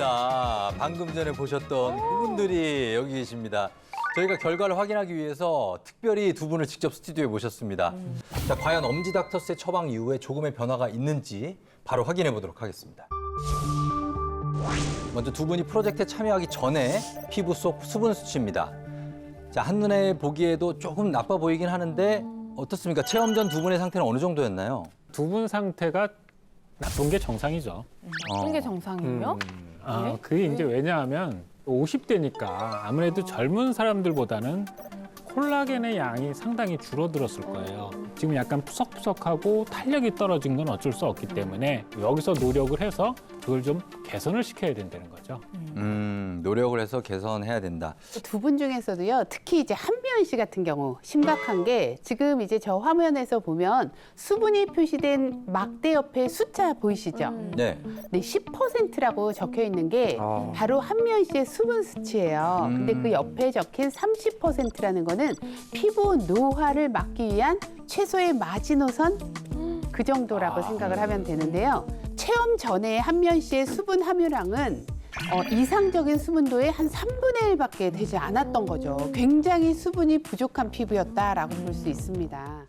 반갑습니다. 방금 전에 보셨던 그분들이 여기 계십니다. 저희가 결과를 확인하기 위해서 특별히 두 분을 직접 스튜디오에 모셨습니다. 자, 과연 엄지 닥터스의 처방 이후에 조금의 변화가 있는지 바로 확인해 보도록 하겠습니다. 먼저 두 분이 프로젝트에 참여하기 전에 피부 속 수분 수치입니다. 자, 한눈에 보기에도 조금 나빠 보이긴 하는데 어떻습니까? 체험 전 두 분의 상태는 어느 정도였나요? 두 분 상태가 나쁜 게 정상이죠. 어떤 게 정상이에요? 아, 네? 그게 이제 왜냐하면 50대니까 아무래도 젊은 사람들보다는 콜라겐의 양이 상당히 줄어들었을 거예요. 지금 약간 푸석푸석하고 탄력이 떨어진 건 어쩔 수 없기 때문에 여기서 노력을 해서 그걸 좀 개선을 시켜야 된다는 거죠. 음, 노력을 해서 개선해야 된다. 두 분 중에서도요, 특히 이제 한미연 씨 같은 경우 심각한 게 지금 이제 저 화면에서 보면 수분이 표시된 막대 옆에 숫자 보이시죠? 네. 네, 10%라고 적혀 있는 게 아. 바로 한미연 씨의 수분 수치예요. 근데 음. 그 옆에 적힌 30%라는 거는 피부 노화를 막기 위한 최소의 마지노선 그 정도라고 생각을 하면 되는데요. 체험 전에 한미연 씨의 수분 함유량은 어, 이상적인 수분도의 한 3분의 1밖에 되지 않았던 거죠. 굉장히 수분이 부족한 피부였다라고 볼 수 있습니다.